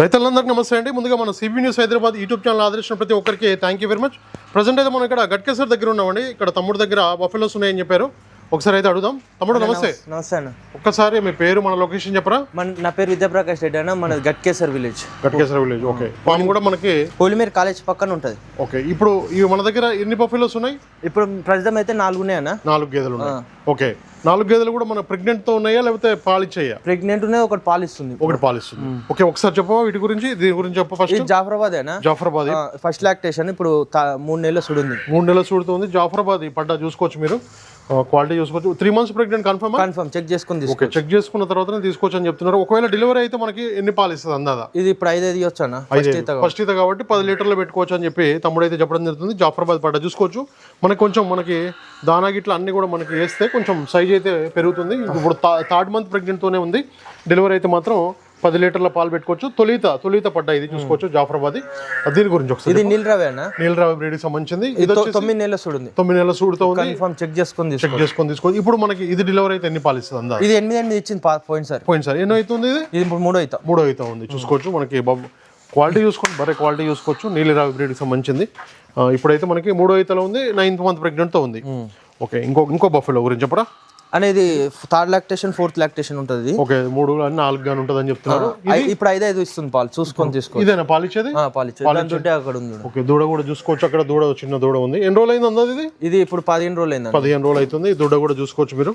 రైతులందరికీ నమస్తే అండి. ముందుగా మన CB news Hyderabad YouTube channel ఆదరించిన ప్రతి ఒక్కరికి thank you very much present అయితే మనం ఇక్కడ గట్కేసర్ దగ్గర ఉన్నామండి. ఇక్కడ తమ్ముడు దగ్గర బఫెలోస్ ఉన్నాయని చెప్పారు. ఒకసారి అయితే అడుగుదాం. తమ్ముడు నమస్తే. నమస్తే అన్న. ఒక్కసారి మీ పేరు మన లొకేషన్ చెప్పరా? మన నా పేరు విద్యాప్రకాష్ రెడ్డి అన్న. మన Ghatkesar village Ghatkesar village okay farm కూడా మనకి పోలిమేర్ కాలేజ్ పక్కన ఉంటుంది. ఓకే ఇప్పుడు ఇవి మన దగ్గర ఎన్ని బఫెలోస్ ఉన్నాయి? ఇప్పుడు ప్రస్తుతం అయితే నాలుగు ఉన్నాయి అన్న నాలుగు గేదెలు ఉన్నాయి. ఓకే నాలుగు గేదెలు కూడా మన pregnant తో ఉన్నాయా లేకపోతే పాలిచ్చాయా? ప్రెగ్నెంట్ ఉన్నది ఒకటి పాలిస్తుంది. ఒకటి పాలిస్తుంది. ఓకే ఒకసారి చెప్పవా వీటి గురించి? దీని గురించి చెప్ప ఫస్ట్ ఇది జాఫరాబాద్. ఫస్ట్ లాక్టేషన్ ఇప్పుడు మూడు నెలలు సుడింది. మూడు నెలల చూడుతుంది జాఫరాబాద్ ఈ పడ్డా చూసుకోవచ్చు మీరు. క్వాలిటీ చూసుకోవచ్చు. Three months pregnant confirm confirm check చేసుకుని ఓకే చెక్ చేసుకున్న తర్వాతనే తీసుకోవచ్చు అని చెప్తున్నారు. ఒకవేళ డెలివరీ అయితే మనకి ఎన్ని పాలు ఇస్తుంది అందాదా? ఇది ఇప్పుడు ఐదు ఐదు ఇవ్వచ్చు అన్న. ఫస్ట్ ఈత ఈత కాబట్టి పది లీటర్లు పెట్టుకోవచ్చు అని చెప్పి తమ్ముడు అయితే చెప్పడం జరుగుతుంది. జాఫరాబాద్ పడ్డ చూసుకోవచ్చు. మనకి కొంచెం మనకి దానా గిట్ల అన్ని కూడా మనకి వేస్తే కొంచెం సైజ్ అయితే పెరుగుతుంది. ఇప్పుడు థర్డ్ మంత్ ప్రెగ్నెంట్ తోనే ఉంది. డెలివరీ అయితే మాత్రం పది లీటర్ల పాలు పెట్టుకోవచ్చు. తొలిత తొలిత పడ్డ ఇది చూసుకోవచ్చు జాఫరాబాద్. దీని గురించి ఒకసారి ఇది నీలరావే అన్న? నీలరావి బ్రీడ్కి సంబంధించింది. ఇది తొమ్మిది నెలల సుడింది. తొమ్మిది నెలల సూడుతో కన్ఫర్మ్ చెక్ చేసుకుని చెక్ చేసుకొని తీసుకోవచ్చు ఇప్పుడు మనకి ఇది డెలివరీ అయితే ఎన్ని పాలు ఇస్తుంది అందా ఇది ఎనిమిది ఎనిమిది ఇచ్చింది పా- పోయింది సార్. పోయింది సార్. ఎన్నో అవుతుంది ఇది? ఇది మూడో అవుతా. మూడో అవుతా ఉంది. చూసుకోవచ్చు. మనకి బాబు క్వాలిటీ చూసుకోండి. బరే క్వాలిటీ చూసుకోవచ్చు. నీలిరావి బ్రీడ్కి సంబంధించింది. ఇప్పుడైతే మనకి మూడో అయితలో ఉంది. నైన్త్ మంత్ ప్రెగ్నెంట్తో ఉంది. ఓకే. ఇంకో ఇంకో బఫెలో గురించి చెప్పరా? అనేది థర్డ్ లాక్టేషన్ ఫోర్త్ లాక్టేషన్ ఉంటుంది. ఓకే మూడు నాలుగు గాని ఉంటుంది అని చెప్తున్నారు ఇప్పుడు ఐదు ఐదు ఇస్తుంది పాలు. చూసుకొని తీసుకో ఇదేనా పాలిచ్చేది పాలిచ్చు దాని చుట్టే అక్కడ ఉంది. ఓకే దూడ కూడా చూసుకోవచ్చు. అక్కడ దూడ చిన్న దూడ ఉంది. ఎన్ని రోజులు అయింది అందది ఇది? ఇది ఇప్పుడు పదిహేను రోజులు అయింది పదిహేను రోజులు అవుతుంది. దూడ కూడా చూసుకోవచ్చు మీరు.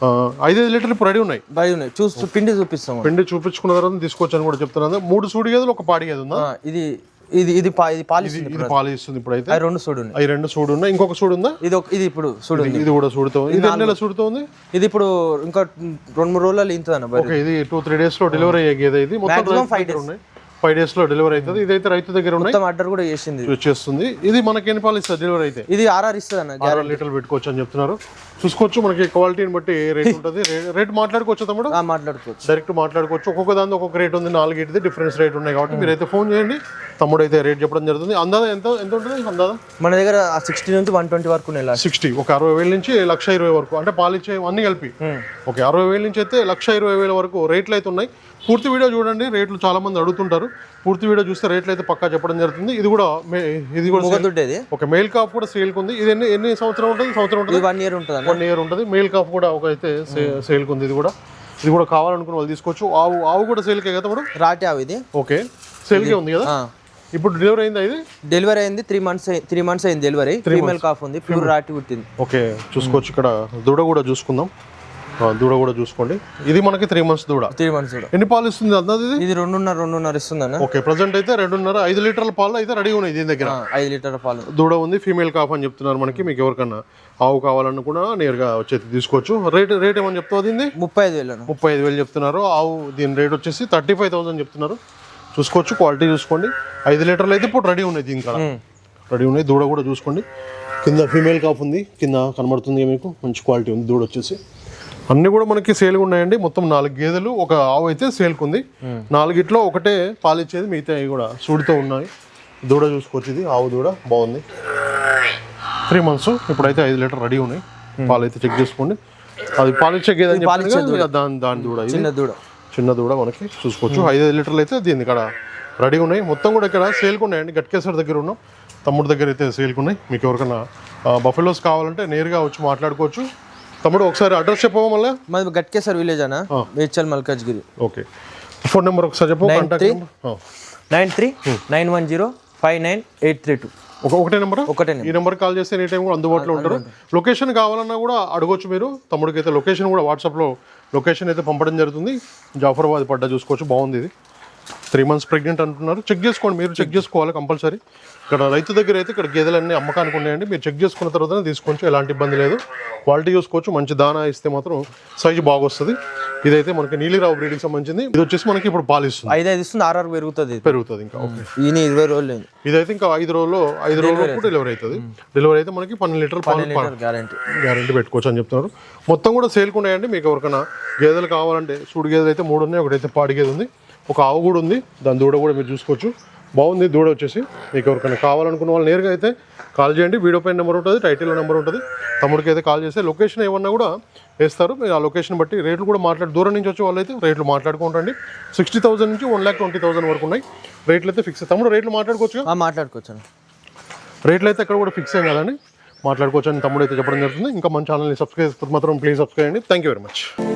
ఆ, ఐదైదు లీటర్లు ఇప్పుడు రెడీ ఉన్నాయి? బయట ఉన్నాయి. చూసి పిండి చూపిస్తాం పిండి చూపించుకున్న తర్వాత తీసుకోవచ్చు అని కూడా చెప్తున్నాను మూడు సూడి గేదెలు ఒక పాడి గేదె ఉందా? ఇది ఇది ఇది ఇది పాలిస్తుంది ఇది పాలు ఇస్తుంది ఇప్పుడైతే. అది రెండు సూడు ఉన్నాయి. అవి రెండు సూడు ఉన్నాయి. ఇంకొక సూడు ఉందా? ఇది ఇది ఇప్పుడు ఉంది. ఇది కూడా సూడుతో ఇది ఎన్ని నెలల ఉంది? ఇది ఇప్పుడు ఇంకా రెండు మూడు రోజులు ఇంతుంది అన్న ఓకే ఇది టూ త్రీ డేస్లో డెలివరీ అయ్యే గేదె ఇది. మొత్తం ఫైవ్ డేస్. ఉన్నాయి. ఫైవ్ డేస్లో డెలివరీ అవుతుంది. ఇదైతే రైతు దగ్గర ఉన్నాయి. మొత్తం ఆర్డర్ కూడా చేసింది. ఇది. వచ్చేస్తుంది ఇది మనకి ఎన్ని పాలు ఇస్తుంది డెలివరీ అయితే? ఇది ఆర్ఆర్ ఇస్తుంది అన్న ఆరు లీటర్లు పెట్టుకోవచ్చు అని చెప్తున్నారు. చూసుకోవచ్చు మనకి క్వాలిటీని బట్టి రేట్ ఉంటుంది. రేట్ మాట్లాడుకోవచ్చు తమ్ముడు? ఆ, మాట్లాడుకోవచ్చు. డైరెక్ట్ మాట్లాడుకోవచ్చు. ఒక్కొక్క దాని ఒక్కొక్క రేట్ ఉంది. నాలుగిటిది డిఫరెన్స్ రేట్ ఉన్నాయి కాబట్టి మీరైతే ఫోన్ చేయండి. తమ్ముడు అయితే రేట్ చెప్పడం జరుగుతుంది. అందాదా ఎంత ఎంత ఉంటుంది అందాదా? మన దగ్గర సిక్స్టీ నుంచి వన్ ట్వంటీ వరకు ఉన్నాయి సిక్స్టీ ఒక అరవై వేల నుంచి లక్ష ఇరవై వరకు. అంటే పాలిచ్చే అన్ని కలిపి. ఓకే అరవై వేల నుంచి అయితే లక్ష ఇరవై వేల వరకు రేట్లు అయితే ఉన్నాయి. పూర్తి వీడియో చూడండి రేట్లు చాలా మంది అడుగుతుంటారు. పూర్తి వీడియో చూస్తే రేట్లు అయితే పక్కా చెప్పడం జరుగుతుంది. ఇది కూడా ఇది కూడా ఒక మేల్ కాఫ్ కూడా సేల్కి ఉంది ఇది ఎన్ని ఎన్ని సంవత్సరం ఉంటుంది? సంవత్సరం ఉంటుంది? వన్ ఇయర్ ఉంటుంది? వన్ ఇయర్ ఉంటుంది. మేల్ కాఫ్ కూడా ఒక అయితే సేల్కి ఉంది ఇది కూడా. ఇది కూడా కావాలనుకున్న వాళ్ళు తీసుకోవచ్చు. ఆవు ఆవు కూడా సేల్కే కదా రాటి అవి ఇది. ఓకే సేల్కే ఉంది కదా. ఇప్పుడు డెలివరీ అయిందా ఇది? డెలివరీ అయింది త్రీ మంత్స్ త్రీ మంత్స్ అయింది డెలివరీ ఫీమేల్ కాఫ్ ఉంది ప్యూర్ రాటి పుట్టింది. ఓకే చూసుకోవచ్చు ఇక్కడ. దూడ కూడా చూసుకుందాం. దూడ కూడా చూసుకోండి. ఇది మనకి త్రీ మంత్స్ దూడ. త్రీ మంత్స్ కూడా ఎన్ని పాలు ఇస్తుంది అన్నది ఇది? ఇది రెండున్నర రెండున్నర ఇస్తుంది అన్న ఓకే ప్రజెంట్ అయితే రెండున్నర. ఐదు లీటర్ల పాలు అయితే రెడీ ఉన్నాయి దీని దగ్గర. ఐదు లీటర్ పాలు. దూడ ఉంది ఫీమేల్ కాఫ్ అని చెప్తున్నారు మనకి. మీకు ఎవరికన్నా ఆవు కావాలన్నా కూడా నేరుగా వచ్చి తీసుకోవచ్చు. రేట్ రేట్ ఏమని చెప్తుంది దీన్ని? ముప్పై ఐదు వేలు ముప్పై ఐదు వేలు చెప్తున్నారు. ఆవు దీని రేట్ వచ్చేసి థర్టీ ఫైవ్ థౌసండ్ చెప్తున్నారు. చూసుకోవచ్చు క్వాలిటీ చూసుకోండి. ఐదు లీటర్లు అయితే ఇప్పుడు రెడీ ఉన్నాయి దీని కాడ. రెడీ ఉన్నాయి దూడ కూడా చూసుకోండి. కింద ఫీమేల్ కాఫ్ ఉంది కింద కనబడుతుంది మీకు మంచి క్వాలిటీ ఉంది దూడ వచ్చేసి. అన్ని కూడా మనకి సేల్గా ఉన్నాయండి మొత్తం నాలుగు గేదెలు ఒక ఆవు అయితే సేల్కి ఉంది నాలుగిట్లో ఒకటే పాలిచ్చేది మిగతా కూడా సూడితో ఉన్నాయి. దూడ చూసుకోవచ్చు ఇది ఆవు దూడ బాగుంది. త్రీ మంత్స్ ఇప్పుడైతే ఐదు లీటర్ రెడీ ఉన్నాయి. పాలు అయితే చెక్ చేసుకోండి. అది పాలిచ్చే గేదె దాని దాని దూడ చిన్న దూడ. చిన్న దూడ మనకి చూసుకోవచ్చు. ఐదు ఐదు లీటర్లు అయితే దీని ఇక్కడ రెడీ ఉన్నాయి. మొత్తం కూడా ఇక్కడ సేల్కి ఉన్నాయండి. గట్కేసర్ దగ్గర ఉన్నాం. తమ్ముడు దగ్గర అయితే సేల్కి ఉన్నాయి. మీకు ఎవరికైనా బఫెలోస్ కావాలంటే నేరుగా వచ్చి మాట్లాడుకోవచ్చు. తమ్ముడు ఒకసారి అడ్రస్ చెప్పవా మళ్ళీ? మాది గట్కేసర్ విలేజ్ అన్న. Medchal Malkajgiri. Okay. Phone number ఒకసారి చెప్పు nine three nine one zero five nine eight three two. ఒక ఒకటే నెంబర్? ఒకటే ఈ నెంబర్. కాల్ చేస్తే ఎనీ టైం కూడా అందుబాటులో ఉంటారు. లొకేషన్ కావాలన్నా కూడా అడగొచ్చు మీరు. తమ్ముడికి అయితే లొకేషన్ కూడా వాట్సాప్లో లొకేషన్ అయితే పంపడం జరుగుతుంది. జాఫరాబాద్ పడ్డ చూసుకోవచ్చు. బాగుంది ఇది. త్రీ మంత్స్ ప్రెగ్నెంట్ అంటున్నారు. చెక్ చేసుకోండి మీరు చెక్ చేసుకోవాలి కంపల్సరీ. ఇక్కడ రైతు దగ్గర అయితే ఇక్కడ గేదెలన్నీ అమ్మకానికి ఉన్నాయండి. మీరు చెక్ చేసుకున్న తర్వాతనే తీసుకోవచ్చు ఎలాంటి ఇబ్బంది లేదు. క్వాలిటీ చూసుకోవచ్చు మంచి దానా ఇస్తే మాత్రం సైజు బాగా వస్తుంది ఇదైతే మనకి నీలిరావు బ్రీడ్కి సంబంధించింది. ఇది వచ్చేసి మనకి ఇప్పుడు పాలిస్తుంది. ఐదు ఐదు ఇస్తుంది ఆర్ఆర్ పెరుగుతుంది. పెరుగుతుంది ఇంకా ఇరవై రోజులు ఇదైతే ఇంకా ఐదు రోజుల్లో ఐదు రోజుల్లో డెలివరీ అవుతుంది. డెలివరీ అయితే మనకి పన్నెండు లీటర్ గ్యారంటీ గ్యారంటీ పెట్టుకోవచ్చు అని చెప్తున్నారు. మొత్తం కూడా సేల్కి ఉన్నాయండి. మీకు ఎవరికైనా గేదెలు కావాలంటే సూడి గేదెలు అయితే మూడు ఉన్నాయి ఒకటైతే పాడి గేదె ఉంది. ఒక ఆవు కూడా ఉంది. దాని దూడ కూడా మీరు చూసుకోవచ్చు. బాగుంది దూడ వచ్చేసి. మీకు ఎవరికైనా కావాలనుకున్న వాళ్ళు నేరుగా అయితే కాల్ చేయండి. వీడియో పైన నెంబర్ ఉంటుంది టైటిల్లో నెంబర్ ఉంటుంది. తమ్ముడికి అయితే కాల్ చేస్తే లొకేషన్ ఏమన్నా కూడా వేస్తారు. మీరు ఆ లొకేషన్ బట్టి రేట్లు కూడా మాట్లాడి దూరం నుంచి వచ్చే వాళ్ళైతే రేట్లు మాట్లాడుకుంటండి సిక్స్టీ థౌసండ్ నుంచి వన్ ల్యాక్ ట్వంటీ థౌసండ్ వరకు ఉన్నాయి. రేట్లు అయితే ఫిక్స్. తమ్ముడు రేట్లు మాట్లాడుకోవచ్చు ఆ, మాట్లాడుకోవచ్చు రేట్లు అయితే ఎక్కడ కూడా ఫిక్స్ అయ్యాం కదండి. మాట్లాడుకోవచ్చు అని తమ్ముడు అయితే చెప్పడం జరుగుతుంది. ఇంకా మన ఛానల్ని సబ్స్క్రైబ్ మాత్రం ప్లీజ్ సబ్స్క్రైబ్ అండి థ్యాంక్ యూ వెరీ మచ్.